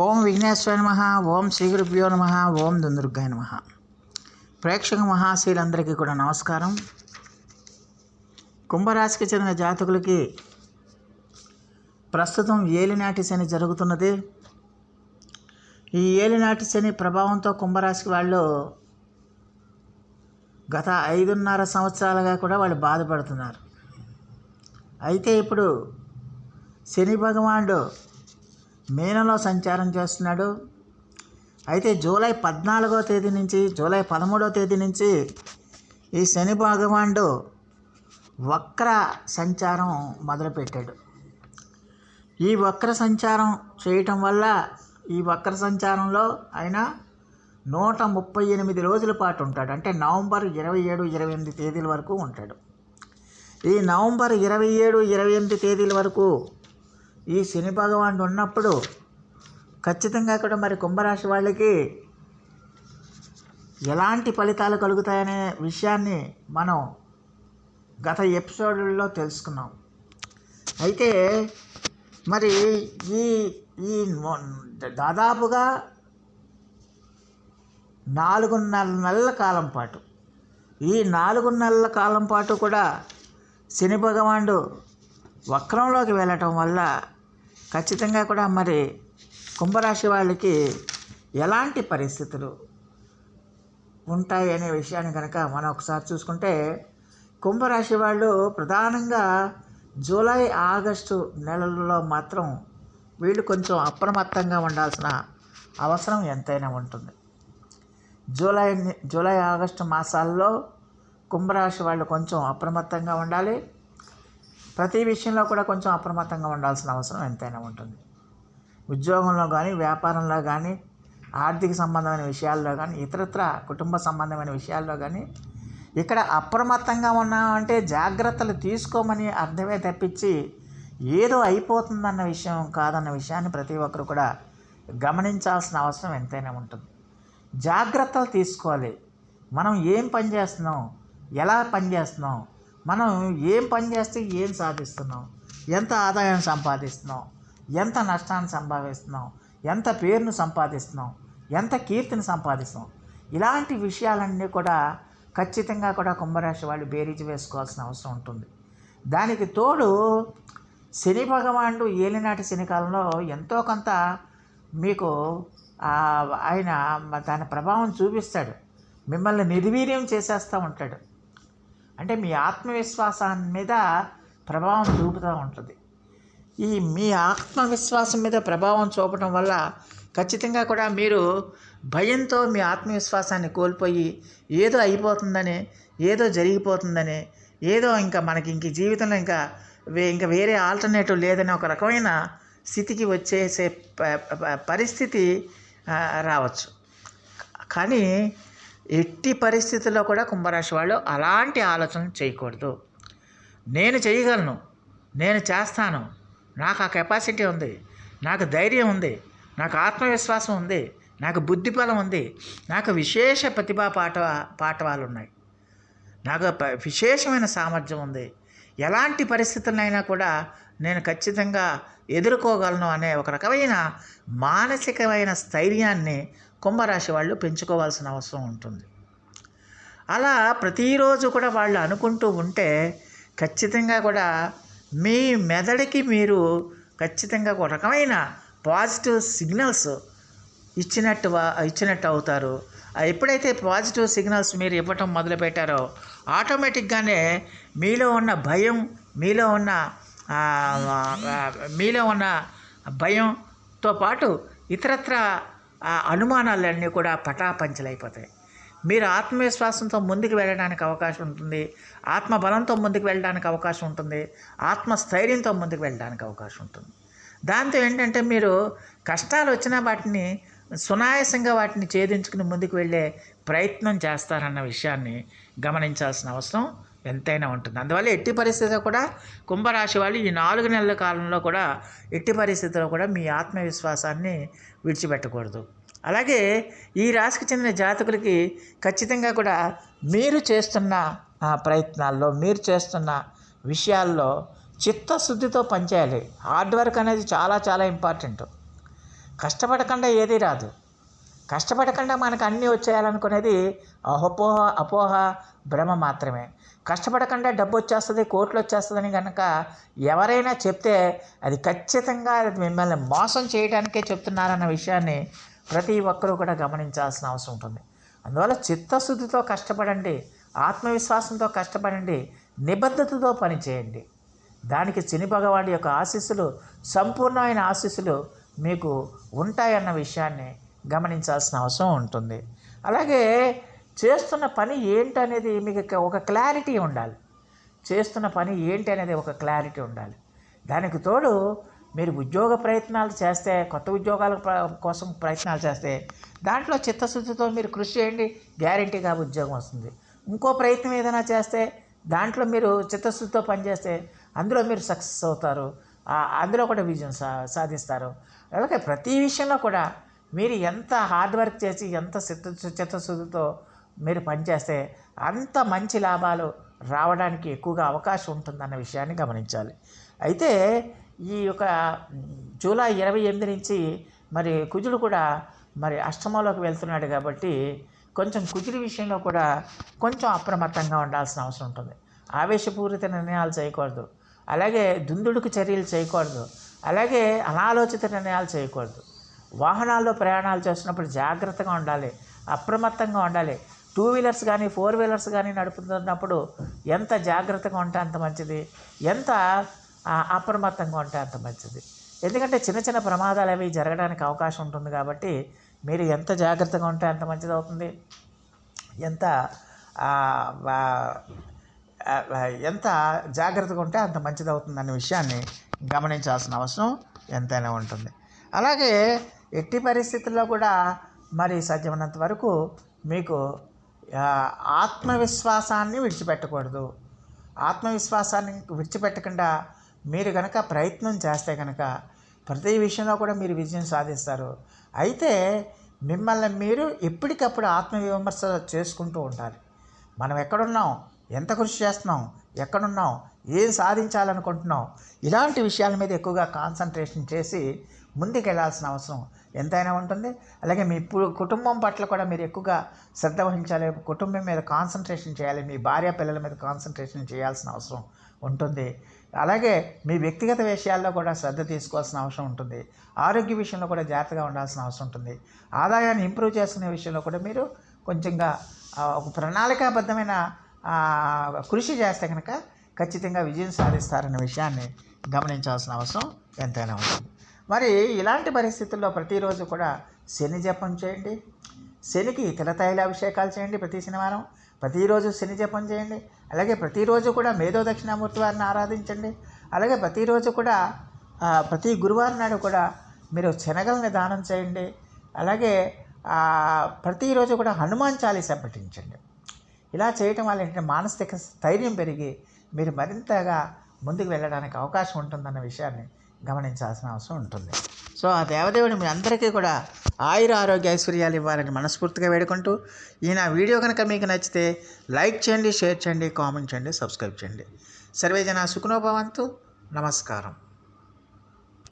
ఓం విఘ్నేశ్వర నమ ఓం శ్రీ గురుభ్యో నమ ఓం దుందుర్గాయ నమ. ప్రేక్షక మహాశీలందరికీ కూడా నమస్కారం. కుంభరాశికి చెందిన జాతకులకి ప్రస్తుతం ఏలినాటి శని జరుగుతున్నది. ఈ ఏలినాటి శని ప్రభావంతో కుంభరాశికి వాళ్ళు గత ఐదున్నర సంవత్సరాలుగా కూడా వాళ్ళు బాధపడుతున్నారు. అయితే ఇప్పుడు శని భగవానుడు మేనలో సంచారం చేస్తున్నాడు. అయితే జూలై పద్నాలుగో తేదీ నుంచి జూలై పదమూడో తేదీ నుంచి ఈ శని భగవానుడు వక్ర సంచారం మొదలుపెట్టాడు. ఈ వక్ర సంచారం చేయటం వల్ల ఈ వక్ర సంచారంలో ఆయన నూట ముప్పై ఎనిమిది రోజుల పాటు ఉంటాడు. అంటే నవంబర్ ఇరవై ఏడు ఇరవై ఎనిమిది తేదీల వరకు ఉంటాడు. ఈ నవంబర్ ఇరవై ఏడు ఇరవై ఎనిమిది తేదీల వరకు ఈ శని భగవానుడు ఉన్నప్పుడు ఖచ్చితంగా కూడా మరి కుంభరాశి వాళ్ళకి ఎలాంటి ఫలితాలు కలుగుతాయనే విషయాన్ని మనం గత ఎపిసోడ్లో తెలుసుకున్నాం. అయితే మరి ఈ ఈ దాదాపుగా నాలుగున్నర నెలల కాలం పాటు ఈ నాలుగు నెలల కాలం పాటు కూడా శని భగవానుడు వక్రంలోకి వెళ్ళటం వల్ల ఖచ్చితంగా కూడా మరి కుంభరాశి వాళ్ళకి ఎలాంటి పరిస్థితులు ఉంటాయి అనే విషయాన్ని కనుక మనం ఒకసారి చూసుకుంటే కుంభరాశి వాళ్ళు ప్రధానంగా జూలై ఆగస్టు నెలల్లో మాత్రం వీళ్ళు కొంచెం అప్రమత్తంగా ఉండాల్సిన అవసరం ఎంతైనా ఉంటుంది. జూలై జూలై ఆగస్టు మాసాల్లో కుంభరాశి వాళ్ళు కొంచెం అప్రమత్తంగా ఉండాలి. ప్రతి విషయంలో కూడా కొంచెం అప్రమత్తంగా ఉండాల్సిన అవసరం ఎంతైనా ఉంటుంది. ఉద్యోగంలో కానీ వ్యాపారంలో కానీ ఆర్థిక సంబంధమైన విషయాల్లో కానీ ఇతరత్ర కుటుంబ సంబంధమైన విషయాల్లో కానీ ఇక్కడ అప్రమత్తంగా ఉన్నామంటే జాగ్రత్తలు తీసుకోమని అర్థమే తప్పించి ఏదో అయిపోతుందన్న విషయం కాదన్న విషయాన్ని ప్రతి ఒక్కరు కూడా గమనించాల్సిన అవసరం ఎంతైనా ఉంటుంది. జాగ్రత్తలు తీసుకోవాలి. మనం ఏం పని చేస్తున్నాం? ఎలా పని చేస్తున్నాం? మనం ఏం పని చేస్తే ఏం సాధిస్తున్నాం? ఎంత ఆదాయం సంపాదిస్తున్నాం? ఎంత నష్టాన్ని సంపాదిస్తున్నాం ఎంత పేరును సంపాదిస్తున్నాం? ఎంత కీర్తిని సంపాదిస్తున్నాం? ఇలాంటి విషయాలన్నీ కూడా ఖచ్చితంగా కూడా కుంభరాశి వాళ్ళు బేరీజు వేసుకోవాల్సిన అవసరం ఉంటుంది. దానికి తోడు శని భగవానుడు ఏలినాటి శని కాలంలో ఎంతో కొంత మీకు ఆయన దాని ప్రభావం చూపిస్తాడు. మిమ్మల్ని నిర్వీర్యం చేసేస్తూ ఉంటాడు. అంటే మీ ఆత్మవిశ్వాసాన్ని మీద ప్రభావం చూపుతూ ఉంటుంది. ఈ మీ ఆత్మవిశ్వాసం మీద ప్రభావం చూపడం వల్ల ఖచ్చితంగా కూడా మీరు భయంతో మీ ఆత్మవిశ్వాసాన్ని కోల్పోయి ఏదో అయిపోతుందని ఏదో జరిగిపోతుందని ఏదో ఇంకా మనకి ఇంక జీవితంలో ఇంకా వే ఇంకా వేరే ఆల్టర్నేటివ్ లేదని ఒక రకమైన స్థితికి వచ్చేసే ప- పరిస్థితి రావచ్చు. కానీ ఎట్టి పరిస్థితుల్లో కూడా కుంభరాశి వాళ్ళు అలాంటి ఆలోచన చేయకూడదు. నేను చేయగలను నేను చేస్తాను నాకు ఆ కెపాసిటీ ఉంది నాకు ధైర్యం ఉంది నాకు ఆత్మవిశ్వాసం ఉంది నాకు బుద్ధిబలం ఉంది నాకు విశేష ప్రతిభా పాట పాఠవాలు ఉన్నాయి. నాకు విశేషమైన సామర్థ్యం ఉంది. ఎలాంటి పరిస్థితులైనా కూడా నేను ఖచ్చితంగా ఎదుర్కోగలను అనే ఒక రకమైన మానసికమైన స్థైర్యాన్ని కుంభరాశి వాళ్ళు పెంచుకోవాల్సిన అవసరం ఉంటుంది. అలా ప్రతిరోజు కూడా వాళ్ళు అనుకుంటూ ఉంటే ఖచ్చితంగా కూడా మీ మెదడుకి మీరు ఖచ్చితంగా ఒక రకమైన పాజిటివ్ సిగ్నల్స్ ఇచ్చినట్టు ఇచ్చినట్టు అవుతారు. ఎప్పుడైతే పాజిటివ్ సిగ్నల్స్ మీరు ఇవ్వటం మొదలుపెట్టారో ఆటోమేటిక్గానే మీలో ఉన్న భయం మీలో ఉన్న మీలో ఉన్న భయంతో పాటు ఇతరత్ర ఆ అనుమానాలన్నీ కూడా పటాపంచలైపోతాయి. మీరు ఆత్మవిశ్వాసంతో ముందుకు వెళ్ళడానికి అవకాశం ఉంటుంది. ఆత్మబలంతో ముందుకు వెళ్ళడానికి అవకాశం ఉంటుంది. ఆత్మస్థైర్యంతో ముందుకు వెళ్ళడానికి అవకాశం ఉంటుంది. దాంతో ఏంటంటే మీరు కష్టాలు వచ్చినా వాటిని సునాయాసంగా వాటిని ఛేదించుకుని ముందుకు వెళ్ళే ప్రయత్నం చేస్తారన్న విషయాన్ని గమనించాల్సిన అవసరం ఎంతైనా ఉంటుంది. అందువల్ల ఎట్టి పరిస్థితిలో కూడా కుంభరాశి వాళ్ళు ఈ నాలుగు నెలల కాలంలో కూడా ఎట్టి పరిస్థితుల్లో కూడా మీ ఆత్మవిశ్వాసాన్ని విడిచిపెట్టకూడదు. అలాగే ఈ రాశికి చెందిన జాతకులకి ఖచ్చితంగా కూడా మీరు చేస్తున్న ప్రయత్నాల్లో మీరు చేస్తున్న విషయాల్లో చిత్తశుద్ధితో పనిచేయాలి. హార్డ్ వర్క్ అనేది చాలా చాలా ఇంపార్టెంట్. కష్టపడకుండా ఏదీ రాదు. కష్టపడకుండా మనకు అన్నీ వచ్చేయాలనుకునేది అహపోహ అపోహ భ్రమ మాత్రమే. కష్టపడకుండా డబ్బు వచ్చేస్తుంది కోట్లు వచ్చేస్తుందని కనుక ఎవరైనా చెప్తే అది ఖచ్చితంగా అది మిమ్మల్ని మోసం చేయడానికే చెప్తున్నారన్న విషయాన్ని ప్రతి ఒక్కరూ కూడా గమనించాల్సిన అవసరం ఉంటుంది. అందువల్ల చిత్తశుద్ధితో కష్టపడండి ఆత్మవిశ్వాసంతో కష్టపడండి నిబద్ధతతో పనిచేయండి దానికి శని భగవానుడి యొక్క ఆశీస్సులు సంపూర్ణమైన ఆశీస్సులు మీకు ఉంటాయన్న విషయాన్ని గమనించాల్సిన అవసరం ఉంటుంది. అలాగే చేస్తున్న పని ఏంటనేది మీకు ఒక క్లారిటీ ఉండాలి. చేస్తున్న పని ఏంటి అనేది ఒక క్లారిటీ ఉండాలి. దానికి తోడు మీరు ఉద్యోగ ప్రయత్నాలు చేస్తే కొత్త ఉద్యోగాల కోసం ప్రయత్నాలు చేస్తే దాంట్లో చిత్తశుద్ధితో మీరు కృషి చేయండి గ్యారంటీగా ఉద్యోగం వస్తుంది. ఇంకో ప్రయత్నం ఏదైనా చేస్తే దాంట్లో మీరు చిత్తశుద్ధితో పనిచేస్తే అందులో మీరు సక్సెస్ అవుతారు. అందులో కూడా విజయం సా సాధిస్తారు. అలాగే ప్రతి విషయంలో కూడా మీరు ఎంత హార్డ్ వర్క్ చేసి ఎంత చిత్త చిత్తశుద్ధితో మీరు పనిచేస్తే అంత మంచి లాభాలు రావడానికి ఎక్కువగా అవకాశం ఉంటుందన్న విషయాన్ని గమనించాలి. అయితే ఈ యొక్క జూలై ఇరవై ఎనిమిది నుంచి మరి కుజుడు కూడా మరి అష్టమంలోకి వెళ్తున్నాడు కాబట్టి కొంచెం కుజుడి విషయంలో కూడా కొంచెం అప్రమత్తంగా ఉండాల్సిన అవసరం ఉంటుంది. ఆవేశపూరిత నిర్ణయాలు చేయకూడదు. అలాగే దుందుడుకు చర్యలు చేయకూడదు. అలాగే అనాలోచిత నిర్ణయాలు చేయకూడదు. వాహనాల్లో ప్రయాణాలు చేస్తున్నప్పుడు జాగ్రత్తగా ఉండాలి అప్రమత్తంగా ఉండాలి. టూ వీలర్స్ కానీ ఫోర్ వీలర్స్ కానీ నడుపుతున్నప్పుడు ఎంత జాగ్రత్తగా ఉంటే అంత మంచిది ఎంత అప్రమత్తంగా ఉంటే అంత మంచిది. ఎందుకంటే చిన్న చిన్న ప్రమాదాలు అవి జరగడానికి అవకాశం ఉంటుంది కాబట్టి మీరు ఎంత జాగ్రత్తగా ఉంటే అంత మంచిది అవుతుంది. ఎంత ఎంత జాగ్రత్తగా ఉంటే అంత మంచిది అవుతుంది అనే విషయాన్ని గమనించాల్సిన అవసరం ఎంతైనా ఉంటుంది. అలాగే ఎట్టి పరిస్థితుల్లో కూడా మరి సాధ్యమైనంత వరకు మీకు ఆత్మవిశ్వాసాన్ని విడిచిపెట్టకూడదు. ఆత్మవిశ్వాసాన్ని విడిచిపెట్టకుండా మీరు కనుక ప్రయత్నం చేస్తే కనుక ప్రతి విషయంలో కూడా మీరు విజయం సాధిస్తారు. అయితే మిమ్మల్ని మీరు ఎప్పటికప్పుడు ఆత్మవిమర్శ చేసుకుంటూ ఉండాలి. మనం ఎక్కడున్నాం? ఎంత కృషి చేస్తున్నాం? ఎక్కడున్నాం? ఏం సాధించాలనుకుంటున్నాం? ఇలాంటి విషయాల మీద ఎక్కువగా కాన్సన్ట్రేషన్ చేసి ముందుకు వెళ్ళాల్సిన అవసరం ఎంతైనా ఉంటుంది. అలాగే మీ కుటుంబం పట్ల కూడా మీరు ఎక్కువగా శ్రద్ధ వహించాలి. కుటుంబం మీద కాన్సన్ట్రేషన్ చేయాలి. మీ భార్య పిల్లల మీద కాన్సన్ట్రేషన్ చేయాల్సిన అవసరం ఉంటుంది. అలాగే మీ వ్యక్తిగత విషయాల్లో కూడా శ్రద్ధ తీసుకోవాల్సిన అవసరం ఉంటుంది. ఆరోగ్య విషయంలో కూడా జాగ్రత్తగా ఉండాల్సిన అవసరం ఉంటుంది. ఆదాయాన్ని ఇంప్రూవ్ చేసుకునే విషయంలో కూడా మీరు కొంచెంగా ఒక ప్రణాళికాబద్ధమైన కృషి చేస్తే కనుక ఖచ్చితంగా విజయం సాధిస్తారనే విషయాన్ని గమనించాల్సిన అవసరం ఎంతైనా ఉంటుంది. మరి ఇలాంటి పరిస్థితుల్లో ప్రతిరోజు కూడా శని జపం చేయండి. శనికి తిలతైలాభిషేకాలు చేయండి ప్రతి శనివారం. ప్రతిరోజు శని జపం చేయండి. అలాగే ప్రతిరోజు కూడా మేధో దక్షిణామూర్తి వారిని ఆరాధించండి. అలాగే ప్రతిరోజు కూడా ప్రతి గురువారం నాడు కూడా మీరు శనగల్ని దానం చేయండి. అలాగే ప్రతిరోజు కూడా హనుమాన్ చాలీస పఠించండి. ఇలా చేయటం వల్ల ఏంటంటే మానసిక స్థైర్యం పెరిగి మీరు మరింతగా ముందుకు వెళ్ళడానికి అవకాశం ఉంటుందన్న విషయాన్ని గమనించాల్సిన అవసరం ఉంటుంది. సో ఆ దేవదేవుడు మీ అందరికీ కూడా ఆయుర ఆరోగ్య ఐశ్వర్యాలు ఇవ్వాలని మనస్ఫూర్తిగా వేడుకుంటూ ఈ నా వీడియో కనుక మీకు నచ్చితే లైక్ చేయండి షేర్ చేయండి కామెంట్ చేయండి సబ్స్క్రైబ్ చేయండి. సర్వేజన సుఖనోభవంతు నమస్కారం.